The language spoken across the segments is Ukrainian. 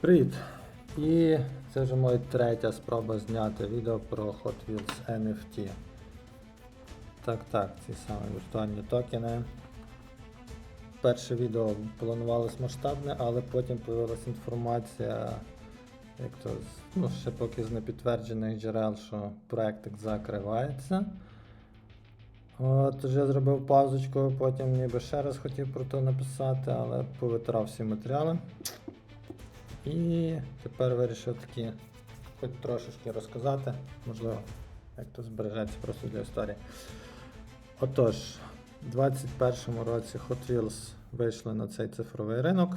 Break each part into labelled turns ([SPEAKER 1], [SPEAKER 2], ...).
[SPEAKER 1] Привіт! І це вже моя третя спроба зняти відео про Hot Wheels NFT. Так, так, ці самі віртуальні токени. Перше відео планувалось масштабне, але потім з'явилася інформація, як то, ну, ще поки з непідтверджених джерел, що проектик закривається. От, я зробив паузочку, потім ніби ще раз хотів про то написати, але повитирав всі матеріали. І тепер вирішив таки хоч трошечки розказати, можливо, як то збережеться просто для історії. Отож, у 2021 році Hot Wheels вийшли на цей цифровий ринок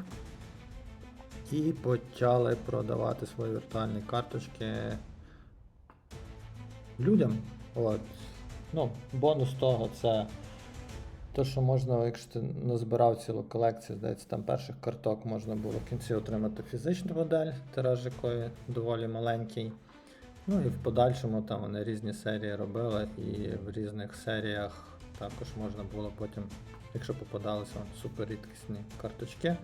[SPEAKER 1] і почали продавати свої віртуальні карточки людям. От. Ну, бонус того це те, що можна, якщо ти назбирав цілу колекцію, здається, там перших карток можна було в кінці отримати фізичну модель, тираж якої доволі маленький. Ну і в подальшому там вони різні серії робили, і в різних серіях також можна було потім, якщо попадалися супер рідкісні карточки,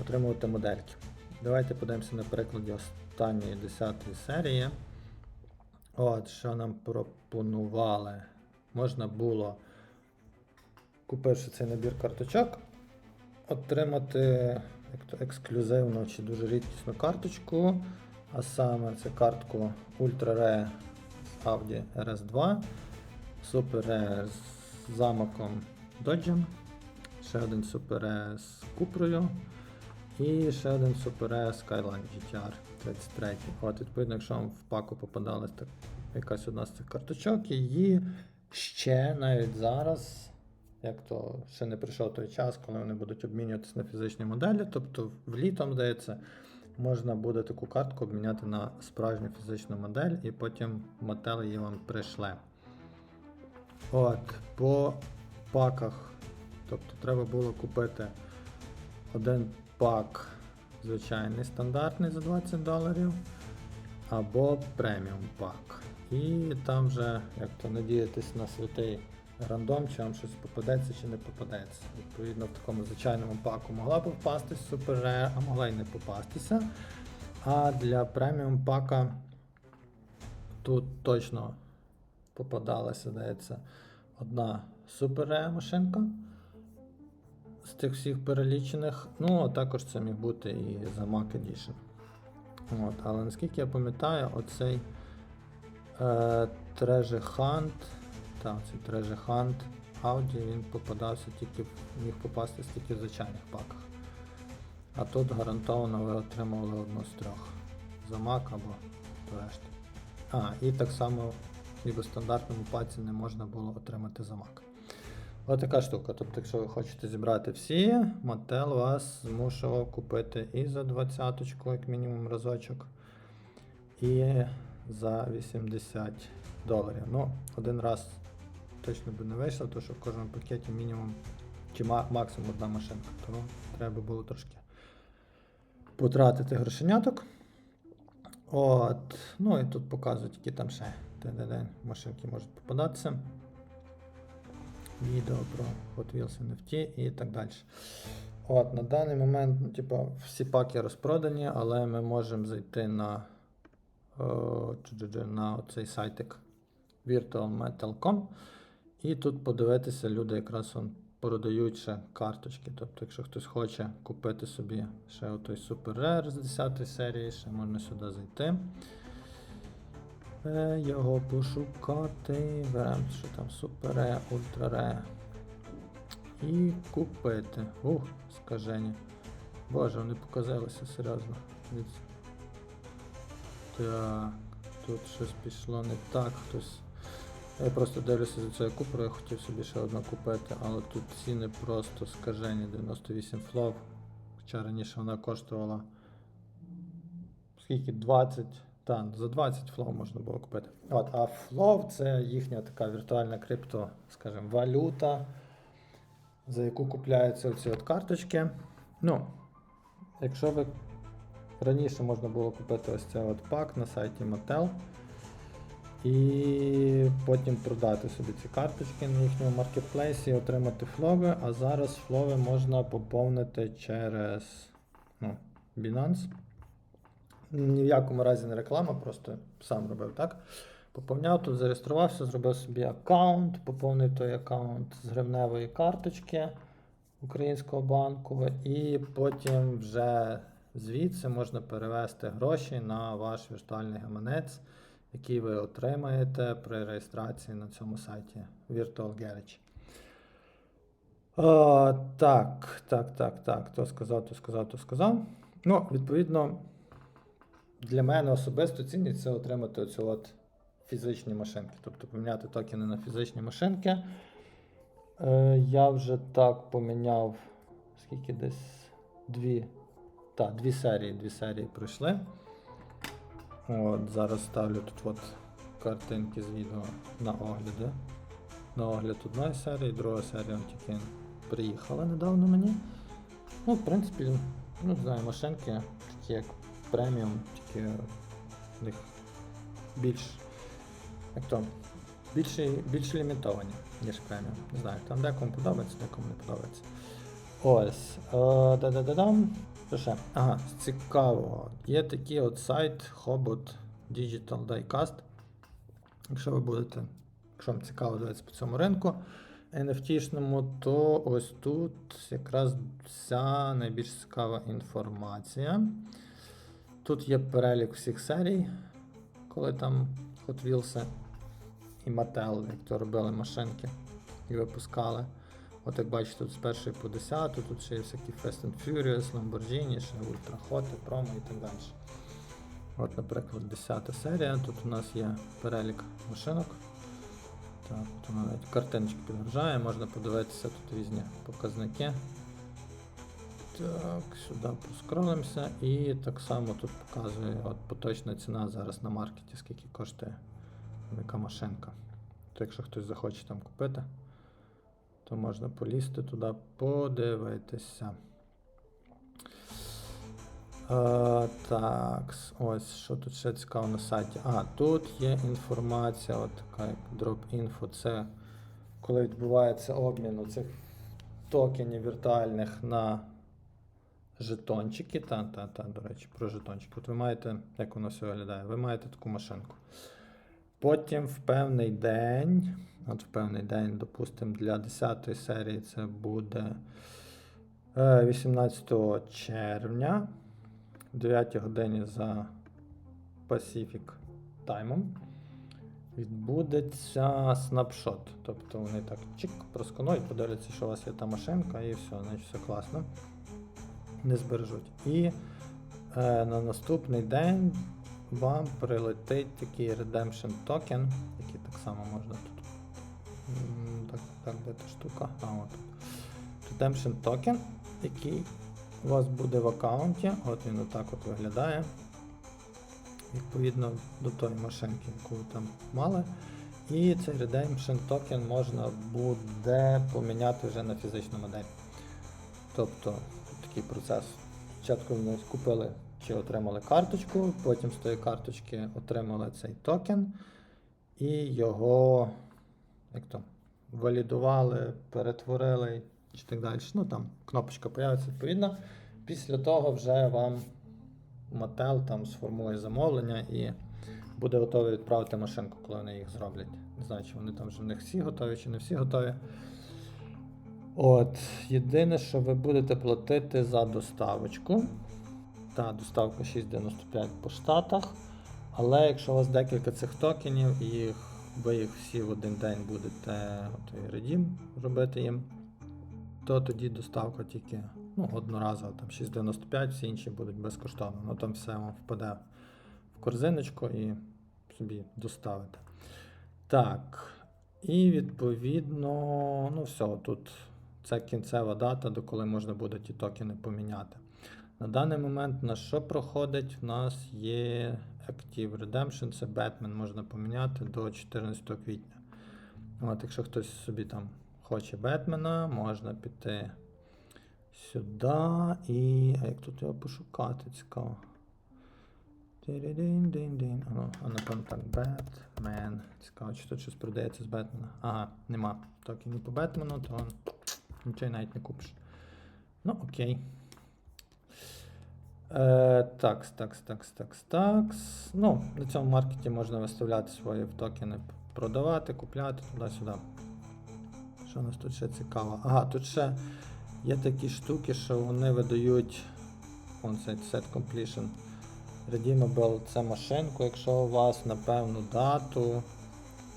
[SPEAKER 1] отримувати модельки. Давайте подивимося на прикладі останньої 10 серії. От, що нам пропонували. Можна було, купивши цей набір карточок, отримати ексклюзивну чи дуже рідкісну карточку. А саме це картку Ultra Rare Audi RS2, Super Rare з замоком Dodge, ще один Super Rare з Купрою. І ще один Super Skyline GTR 33. От, відповідно, якщо вам в паку попадалась якась одна з цих карточок, її ще навіть зараз, як то ще не прийшов той час, коли вони будуть обмінюватися на фізичні моделі, тобто влітом, здається, можна буде таку картку обміняти на справжню фізичну модель, і потім мотел її вам прийшле. От, по паках, тобто треба було купити один пак звичайний стандартний за 20 доларів, або преміум пак. І там вже як то надіятись на святий рандом, чи вам щось попадеться чи не попадеться. Відповідно, в такому звичайному паку могла б впастись Rare, а могла й не попастися. А для преміум пака тут точно попадалася, здається, одна Rare машинка з тих всіх перелічених. Ну, а також це міг бути і за Mac Edition. От, але наскільки я пам'ятаю, оцей е, Treasure Hunt, так, цей Treasure Hunt Audi, він попадався тільки, міг попастись тільки в звичайних паках. А тут гарантовано ви отримували одну з трьох. За Mac або решти. А, і так само ніби в стандартному паці не можна було отримати за Mac. Ось така штука. Тобто, якщо ви хочете зібрати всі, Mattel вас змушував купити і за 20 як мінімум разочок, і за 80 доларів. Ну, один раз точно би не вийшло, тому що в кожному пакеті мінімум чи максимум одна машинка. Тому треба було трошки потратити грошеняток. От. Ну і тут показують, які там ще машинки можуть попадатися відео про Hot Wheels NFT і так далі. От, на даний момент, ну, типу, всі паки розпродані, але ми можемо зайти на, о, на цей сайтик virtualmetal.com і тут подивитися, люди якраз он продають ще карточки. Тобто, якщо хтось хоче купити собі ще отой Super Rare з 10 серії, ще можна сюди зайти. Е, Його пошукати. Беремо, що там Super Rare, Ultra Rare. І купити. Ух, скажені. Боже, вони показалися серйозно. Так, тут щось пішло не так, хтось. Я просто дивлюся за цією купрою, я хотів собі ще одну купити, але тут ціни просто скажені 98 флов. Хоча раніше вона коштувала скільки 20. Так, за 20 флов можна було купити. От, а флов це їхня така віртуальна крипто, скажімо, валюта, за яку купляються оці от карточки. Ну, якщо ви раніше можна було купити ось цей от пак на сайті Mattel. І потім продати собі ці карточки на їхньому маркетплейсі і отримати флови. А зараз флови можна поповнити через ну, Binance. ні в якому разі не реклама, просто сам робив так. Поповняв тут, зареєструвався, зробив собі аккаунт, поповнив той аккаунт з гривневої карточки українського банку, і потім вже звідси можна перевести гроші на ваш віртуальний гаманець, який ви отримаєте при реєстрації на цьому сайті Virtual Garage. А, так, так, так, так. То сказав, то сказав, то сказав. Ну, відповідно, для мене особисто цінність це отримати оцю от фізичні машинки. Тобто поміняти токени на фізичні машинки. Е, я вже так поміняв. Скільки десь дві. Так, дві серії, дві серії пройшли. От, зараз ставлю тут от картинки з відео на огляди. На огляд одної серії, друга серія тільки приїхала недавно мені. Ну, в принципі, ну, знаю, машинки такі як преміум, тільки в них більш. Як то? Більш, більш лімітовані, ніж преміум. Не знаю, там декому подобається, декому не подобається. Ось. Е, да-да-да-дам. Що ще? Ага, цікавого. Є такий от сайт Hobot Digital Diecast. Якщо ви будете, якщо вам цікаво дивитися по цьому ринку NFT-шному, то ось тут якраз вся найбільш цікава інформація. Тут є перелік всіх серій, коли там Hot Wheels і Mattel, як то робили машинки і випускали. От як бачите, тут з першої по 10, тут ще є всякі Fast and Furious, Lamborghini, ще Hot, Promo і так далі. От, наприклад, 10 серія. Тут у нас є перелік машинок. Так, вона навіть картиночки підгружає, можна подивитися тут різні показники. Так, сюди проскролимося і так само тут показує от поточна ціна зараз на маркеті, скільки коштує яка машинка. То якщо хтось захоче там купити, то можна полізти туди, подивитися. Е, так, ось що тут ще цікаво на сайті. А, тут є інформація, от така як Drop Info. Це коли відбувається обмін цих токенів віртуальних на жетончики. Та, та, та, до речі, про жетончики. От ви маєте, як воно все виглядає, ви маєте таку машинку. Потім в певний день, от в певний день, допустимо, для 10 серії це буде е, 18 червня, в 9 годині за Pacific таймом. Відбудеться снапшот. Тобто вони так чик, просканують, подивляться, що у вас є та машинка, і все, значить все класно. Не збережуть. І е, на наступний день вам прилетить такий Redemption токен, який так само можна тут. Так, так, де та штука? А, от. Redemption токен, який у вас буде в аккаунті. От він отак от виглядає. Відповідно до тої машинки, яку ви там мали. І цей Redemption токен можна буде поміняти вже на фізичну модель. Тобто такий процес. Спочатку ми купили чи отримали карточку, потім з тої карточки отримали цей токен і його як то, валідували, перетворили чи так далі. Ну там кнопочка появиться відповідно. Після того вже вам Mattel там сформує замовлення і буде готовий відправити машинку, коли вони їх зроблять. Не знаю, чи вони там вже них всі готові, чи не всі готові. От, єдине, що ви будете платити за доставочку. Та, доставка 6,95 по штатах. Але якщо у вас декілька цих токенів, і їх, ви їх всі в один день будете от, редім робити їм, то тоді доставка тільки ну, одноразова, там 6,95, всі інші будуть безкоштовно. Ну там все вам впаде в корзиночку і собі доставите. Так. І відповідно, ну все, тут це кінцева дата, до коли можна буде ті токени поміняти. На даний момент на що проходить? У нас є Active Redemption, це Batman можна поміняти до 14 квітня. От, Якщо хтось собі там хоче Бетмена, можна піти сюди і. А як тут його пошукати? Цікаво. Тиридин-дин-дин. А напевно так, Batman. Цікаво, чи тут щось продається з Бетмена. Ага, нема. Токенів по Бетмену, то нічого навіть не купиш. Ну, окей. Е, такс, такс, такс, такс, такс. Ну, на цьому маркеті можна виставляти свої токени, продавати, купляти туди-сюди. Що у нас тут ще цікаво? Ага, тут ще є такі штуки, що вони видають. Вон цей set completion. Redeemable це машинку, якщо у вас на певну дату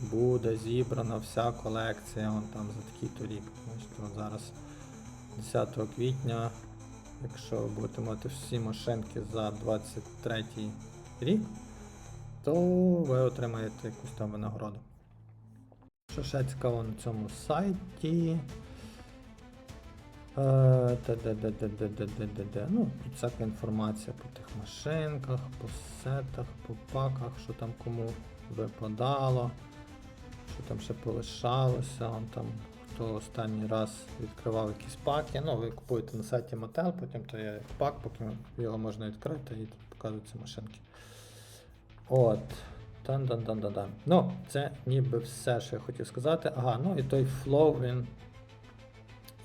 [SPEAKER 1] буде зібрана вся колекція вон там за такий то рік. Зараз 10 квітня, якщо ви будете мати всі машинки за 23 рік, то ви отримаєте якусь там винагороду. Що ще цікаво на цьому сайті? Ну, всяка інформація по тих машинках, по сетах, по паках, що там кому випадало, що там ще полишалося, там хто останній раз відкривав якісь паки. Ну, ви купуєте на сайті мотел, потім то є пак, поки його можна відкрити і показуються машинки. От. Тан-дан-дан-дан-дан. Ну, це ніби все, що я хотів сказати. Ага, ну і той флоу, він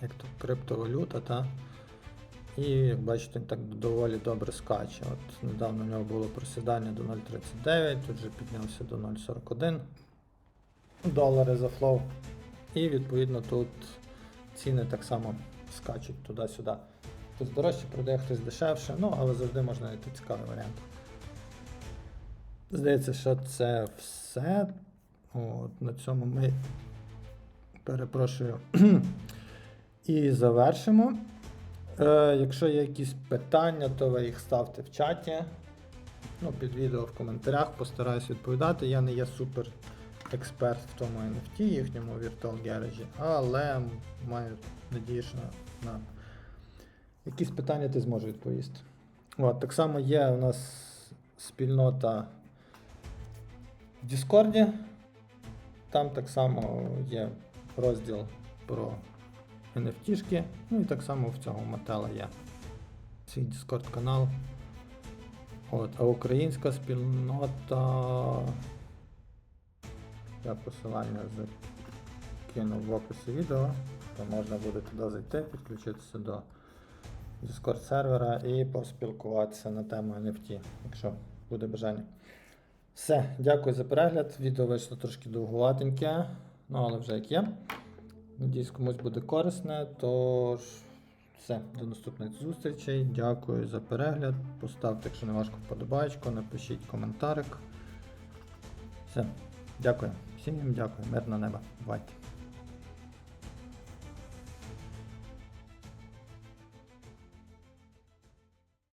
[SPEAKER 1] як то криптовалюта, та? І як бачите, він так доволі добре скаче. От недавно в нього було просідання до 0,39, тут же піднявся до 0,41 долари за флоу. І відповідно тут ціни так само скачуть туди-сюди. Хтось дорожче продає, хтось дешевше, ну але завжди можна знайти цікавий варіант. Здається, що це все. От, на цьому ми перепрошую. І завершимо. Е, якщо є якісь питання, то ви їх ставте в чаті. Ну, під відео в коментарях, постараюсь відповідати. Я не є супер експерт в тому NFT, їхньому Virtual Garage, але маю надію, що на якісь питання ти зможеш відповісти. От, так само є у нас спільнота в Діскорді. Там так само є розділ про NFT-шки, ну і так само в цього мотела є свій Discord канал. От, а українська спільнота. Я посилання закинув в описі відео, то можна буде туди зайти, підключитися до Discord сервера і поспілкуватися на тему NFT, якщо буде бажання. Все, дякую за перегляд. Відео вийшло трошки довгуватеньке, ну але вже як є. Надіюсь, комусь буде корисне. Тож, все, до наступних зустрічей. Дякую за перегляд. Поставте, якщо не важко, вподобайку, напишіть коментарик. Все, дякую. Всім дякую. Мирного неба. Бувайте.